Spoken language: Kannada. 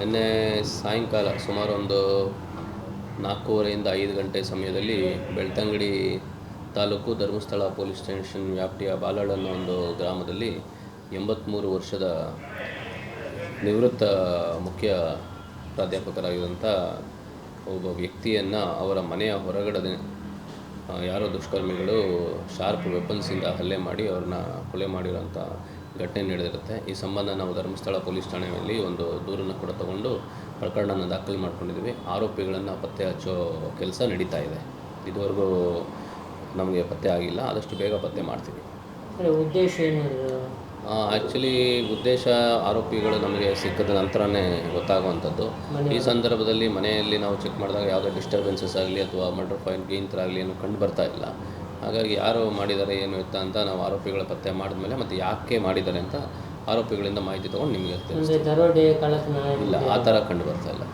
ನಿನ್ನೆ ಸಾಯಂಕಾಲ ಸುಮಾರು ಒಂದು ನಾಲ್ಕೂವರೆಯಿಂದ ಐದು ಗಂಟೆ ಸಮಯದಲ್ಲಿ ಬೆಳ್ತಂಗಡಿ ತಾಲೂಕು ಧರ್ಮಸ್ಥಳ ಪೊಲೀಸ್ ಸ್ಟೇಷನ್ ವ್ಯಾಪ್ತಿಯ ಬಾಲಾಳ್ ಅನ್ನೋ ಒಂದು ಗ್ರಾಮದಲ್ಲಿ ಎಂಬತ್ತ್ಮೂರು ವರ್ಷದ ನಿವೃತ್ತ ಮುಖ್ಯ ಪ್ರಾಧ್ಯಾಪಕರಾಗಿರುವಂಥ ಒಬ್ಬ ವ್ಯಕ್ತಿಯನ್ನು ಅವರ ಮನೆಯ ಹೊರಗಡೆ ಯಾರೋ ದುಷ್ಕರ್ಮಿಗಳು ಶಾರ್ಪ್ ವೆಪನ್ಸಿಂದ ಹಲ್ಲೆ ಮಾಡಿ ಅವ್ರನ್ನ ಕೊಲೆ ಮಾಡಿರೋಂಥ ಘಟನೆ ನಡೆದಿರುತ್ತೆ. ಈ ಸಂಬಂಧ ನಾವು ಧರ್ಮಸ್ಥಳ ಪೊಲೀಸ್ ಠಾಣೆಯಲ್ಲಿ ಒಂದು ದೂರನ್ನು ಕೂಡ ಪ್ರಕರಣನ ದಾಖಲು ಮಾಡ್ಕೊಂಡಿದ್ದೀವಿ. ಆರೋಪಿಗಳನ್ನು ಪತ್ತೆ ಹಚ್ಚೋ ಕೆಲಸ ನಡೀತಾ ಇದೆ. ಇದುವರೆಗೂ ನಮಗೆ ಪತ್ತೆ ಆಗಿಲ್ಲ. ಆದಷ್ಟು ಬೇಗ ಪತ್ತೆ ಮಾಡ್ತೀವಿ. ಉದ್ದೇಶ ಆ್ಯಕ್ಚುಲಿ ಉದ್ದೇಶ ಆರೋಪಿಗಳು ನಮಗೆ ಸಿಕ್ಕಿದ ನಂತರನೇ ಗೊತ್ತಾಗುವಂಥದ್ದು. ಈ ಸಂದರ್ಭದಲ್ಲಿ ಮನೆಯಲ್ಲಿ ನಾವು ಚೆಕ್ ಮಾಡಿದಾಗ ಯಾವುದೇ ಡಿಸ್ಟರ್ಬೆನ್ಸಸ್ ಆಗಲಿ ಅಥವಾ ಮರ್ಡರ್ ಪಾಯಿಂಟ್ ಗೇಂತ್ರ ಆಗಲಿ ಏನು ಕಂಡು ಬರ್ತಾ ಇಲ್ಲ. ಹಾಗಾಗಿ ಯಾರು ಮಾಡಿದ್ದಾರೆ ಏನು ಇತ್ತ ಅಂತ ನಾವು ಆರೋಪಿಗಳ ಪತ್ತೆ ಮಾಡಿದ್ಮೇಲೆ ಮತ್ತು ಯಾಕೆ ಮಾಡಿದ್ದಾರೆ ಅಂತ ಆರೋಪಿಗಳಿಂದ ಮಾಹಿತಿ ತೊಗೊಂಡು ನಿಮಗೆ ಅಂದರೆ ದರೋಡೆ ಕಳ್ಳತನ ಇಲ್ಲ ಆ ಥರ ಕಂಡು ಬರ್ತಾ ಇಲ್ಲ.